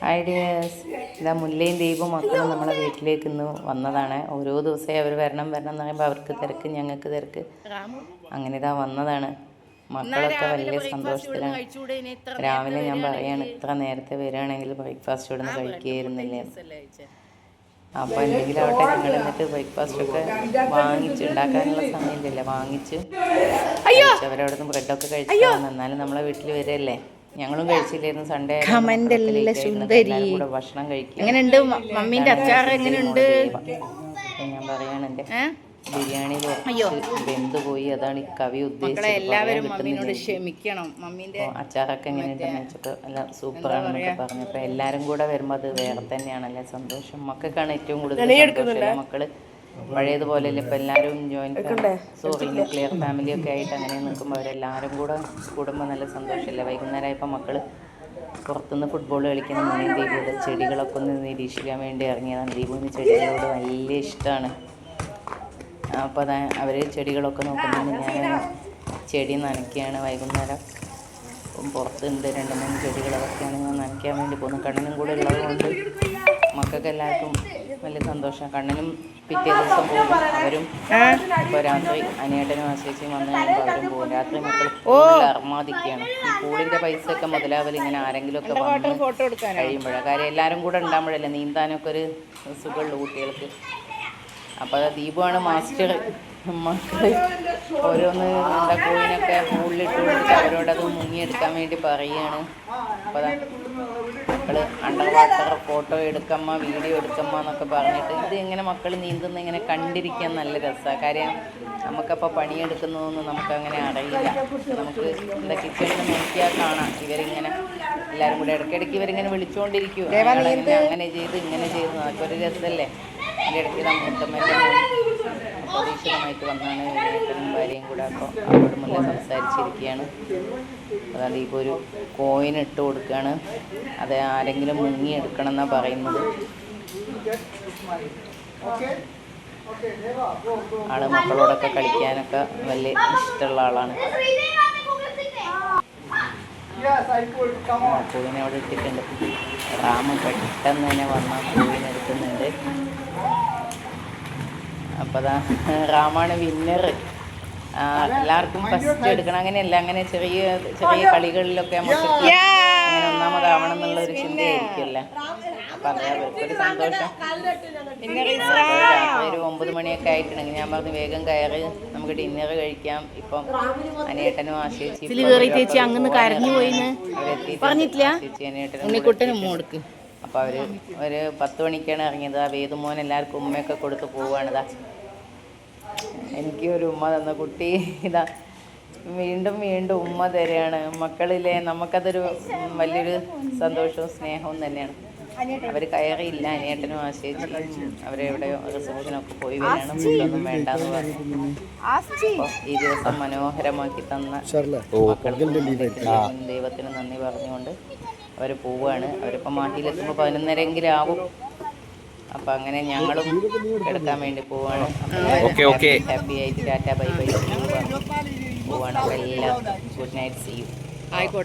Hi dears ഇതാ മുല്ലയും ദീപും മക്കളും നമ്മളെ വീട്ടിലേക്ക് ഇന്ന് വന്നതാണ്. ഓരോ ദിവസമേ അവർ വരണം വരണം എന്ന് പറയുമ്പോൾ അവർക്ക് തിരക്ക് ഞങ്ങൾക്ക് തിരക്ക്. അങ്ങനെ ഇതാ വന്നതാണ്. മക്കളൊക്കെ വലിയ സന്തോഷത്തിലാണ്. രാവിലെ ഞാൻ പറയാണ് ഇത്ര നേരത്തെ വരികയാണെങ്കിൽ ബ്രേക്ക്ഫാസ്റ്റ് ഇവിടെ നിന്ന് കഴിക്കുകയായിരുന്നില്ലേ അപ്പോൾ എന്തെങ്കിലും ആവട്ടെ ഞങ്ങൾ എന്നിട്ട് ബ്രേക്ക്ഫാസ്റ്റ് ഒക്കെ വാങ്ങിച്ച് ഉണ്ടാക്കാനുള്ള സമയമില്ലല്ലേ. വാങ്ങിച്ച് അവരവിടെ നിന്ന് ബ്രെഡൊക്കെ കഴിച്ചു എന്നാലും നമ്മളെ വീട്ടിൽ വരല്ലേ ഞങ്ങളും കഴിച്ചില്ലായിരുന്നു. സൺഡേ കമന്റല്ല സുന്ദരി. ഭക്ഷണം കഴിക്കും എങ്ങനെയുണ്ട്? മമ്മീന്റെ അച്ചാർ എങ്ങനെയുണ്ട്? ഞാൻ പറയാണ് എന്റെ ബിരിയാണി വെന്ത് പോയി. അതാണ് ഈ കവി ഉദ്ദേശിച്ചത്. എല്ലാവരും മമ്മീനോട്. ക്ഷമിക്കണം. മമ്മീന്റെ അച്ചാറൊക്കെ എങ്ങനെയുണ്ടെന്ന് വെച്ചപ്പോൾ എല്ലാം സൂപ്പറാണെന്നൊക്കെ പറഞ്ഞപ്പോൾ എല്ലാവരും കൂടെ വരുമ്പോൾ അത് വേറെ തന്നെയാണല്ലേ? സന്തോഷം. മക്കൾക്കാണ് ഏറ്റവും കൂടുതൽ സന്തോഷമല്ലേ മക്കൾ പഴയതുപോലെയല്ല ഇപ്പം എല്ലാവരും ജോയിന്റ് സോറി ന്യൂക്ലിയർ ഫാമിലി ഒക്കെ ആയിട്ട് അങ്ങനെ നിൽക്കുമ്പോൾ അവരെല്ലാവരും കൂടെ കൂടുമ്പോൾ നല്ല സന്തോഷമല്ലേ വൈകുന്നേരം ആയപ്പോൾ മക്കൾ പുറത്തുനിന്ന് ഫുട്ബോൾ കളിക്കുന്ന മുന്നേ ദീപയുടെ ചെടികളൊക്കെ ഒന്ന് നിരീക്ഷിക്കാൻ വേണ്ടി ഇറങ്ങിയതാണ്. ദീപുവിന് ചെടികളോട് വലിയ ഇഷ്ടമാണ്. അപ്പോൾ അതാ അവർ ചെടികളൊക്കെ നോക്കുന്നുണ്ട് ഞാൻ ചെടി നനയ്ക്കുകയാണ് വൈകുന്നേരം. പുറത്ത് പുറത്തുണ്ട് രണ്ട് മൂന്ന് ചെടികൾ അതൊക്കെയാണ് ഞാൻ നനയ്ക്കാൻ വേണ്ടി പോകുന്നത്. കണ്ണിനും കൂടെ ഉള്ളത് കൊണ്ട് മക്കൾക്ക് എല്ലാവർക്കും വലിയ സന്തോഷം. കണ്ണനും പിറ്റേ ദിവസം പോകും അവരും. ഇപ്പോൾ രാത്രി അനിയേട്ടനും ആശ്രയിച്ചും വന്നു കഴിയുമ്പോൾ അവരും പോകും. രാത്രി മക്കൾ അർമാദിക്കുകയാണ്. ഈ പൂളിന്റെ പൈസ ഒക്കെ മുതലാവൽ ഇങ്ങനെ ആരെങ്കിലുമൊക്കെ വന്ന് ഫോട്ടോ എടുക്കാനോ കഴിയുമ്പോഴാണ് കാര്യം എല്ലാവരും കൂടെ ഉണ്ടാകുമ്പോഴല്ലേ നീന്താനൊക്കെ ഒരു സുഖമുള്ളൂ കുട്ടികൾക്ക്. അപ്പോൾ ദീപമാണ് മാസ്റ്റർ. മക്കൾ ഓരോന്ന് എന്താ കോയിനൊക്കെ മുകളിലിട്ട് കൊടുത്തിട്ട് അവരോടത് മുങ്ങിയെടുക്കാൻ വേണ്ടി പറയുകയാണ്. അപ്പോൾ അതാ മക്കൾ അണ്ടർ വാട്ടർ ഫോട്ടോ എടുക്കമ്മ വീഡിയോ എടുക്കമ്മ എന്നൊക്കെ പറഞ്ഞിട്ട് ഇത് ഇങ്ങനെ മക്കൾ നീന്തുന്ന ഇങ്ങനെ കണ്ടിരിക്കാൻ നല്ല രസമാണ് കാര്യം നമുക്കപ്പോൾ പണിയെടുക്കുന്നതൊന്നും നമുക്കങ്ങനെ അറിയില്ല. നമുക്ക് എന്താ കിച്ചണിൽ നോക്കിയാൽ കാണാം. ഇവരിങ്ങനെ എല്ലാവരും കൂടെ ഇടയ്ക്കിടയ്ക്ക് ഇവരിങ്ങനെ വിളിച്ചുകൊണ്ടിരിക്കും അങ്ങനെ ചെയ്ത് ഇങ്ങനെ ചെയ്ത്. നമുക്കൊരു ഒരു രസമല്ലേ എന്റെ ഇടയ്ക്ക് മുത്തമ്മന്റെ അപ്രതീക്ഷിതമായിട്ട് വന്നാണ് ഏട്ടനും ഭാര്യയും കൂടെ അപ്പോൾ അവരോട് മുന്നേ സംസാരിച്ചിരിക്കുകയാണ് അതായത് ഇപ്പോൾ ഒരു കോയിൻ ഇട്ട് കൊടുക്കുകയാണ് അത് ആരെങ്കിലും മുങ്ങി എടുക്കണം എന്നാണ് പറയുന്നത് ആൾ മക്കളോടൊക്കെ കളിക്കാനൊക്കെ വലിയ ഇഷ്ടമുള്ള ആളാണ് കോയിനെ അവിടെ ഇട്ടിട്ടുണ്ട് റാമ് പെട്ടെന്ന് തന്നെ വന്ന കോയിൻ എടുക്കുന്നുണ്ട് അപ്പോൾ അതാ റാമാണ് വിന്നർ എല്ലാവർക്കും ഫസ്റ്റ് എടുക്കണം. അങ്ങനെയല്ല അങ്ങനെ ചെറിയ ചെറിയ കളികളിലൊക്കെ നമുക്ക് അങ്ങനെ ഒന്നാമതാവണം എന്നുള്ള ഒരു ചിന്തയായിരിക്കുമല്ലേ അപ്പം അതെ അവർക്കൊരു സന്തോഷം. രാത്രി ഒരു ഒമ്പത് മണിയൊക്കെ ആയിട്ടുണ്ടെങ്കിൽ ഞാൻ പറഞ്ഞു വേഗം കയറി നമുക്ക് ഡിന്നർ കഴിക്കാം. ഇപ്പം അനിയേട്ടനും ആശേച്ചി കയറി ചേച്ചി അങ്ങന്ന് കരഞ്ഞു പോയിന്ന്. പറഞ്ഞിട്ടില്ല? ഉണ്ണിക്കുട്ടനും മോടുക്ക് അപ്പോൾ അവർ ഒരു പത്ത് മണിക്കാണ് ഇറങ്ങിയത്. ആ വേദുമോൻ എല്ലാവർക്കും ഉമ്മയൊക്കെ കൊടുത്ത് പോവുകയാണിതാ എനിക്ക് ഒരു ഉമ്മ തന്ന കുട്ടി ഇതാ. വീണ്ടും വീണ്ടും ഉമ്മ തരികയാണ് മക്കളിലെ നമുക്കതൊരു വലിയൊരു സന്തോഷവും സ്നേഹവും തന്നെയാണ്. അവർ കയറിയില്ല അനിയേട്ടനും അവരെ അവരെവിടെയോ റിസോർട്ടിനൊക്കെ പോയി വരികയാണ് ഫുഡൊന്നും വേണ്ടെന്ന് പറഞ്ഞു. അപ്പോൾ ഈ ദിവസം മനോഹരമാക്കി തന്ന ദൈവത്തിന് നന്ദി പറഞ്ഞുകൊണ്ട് അവർ പോവുകയാണ്. അവരിപ്പോൾ മാട്ടിയിലെത്തുമ്പോ പതിനൊന്നരെങ്കിലും ആവും അപ്പം അങ്ങനെ ഞങ്ങളും എടുക്കാൻ വേണ്ടി പോവാണ് ഓക്കെ, ഓക്കെ. ഹാപ്പി ആയിട്ട് ടാറ്റ ബൈ ബൈ പോവാണ് അപ്പോൾ എല്ലാം ഗുഡ് നൈറ്റ് സീ യു. ആയിക്കോട്ടെ.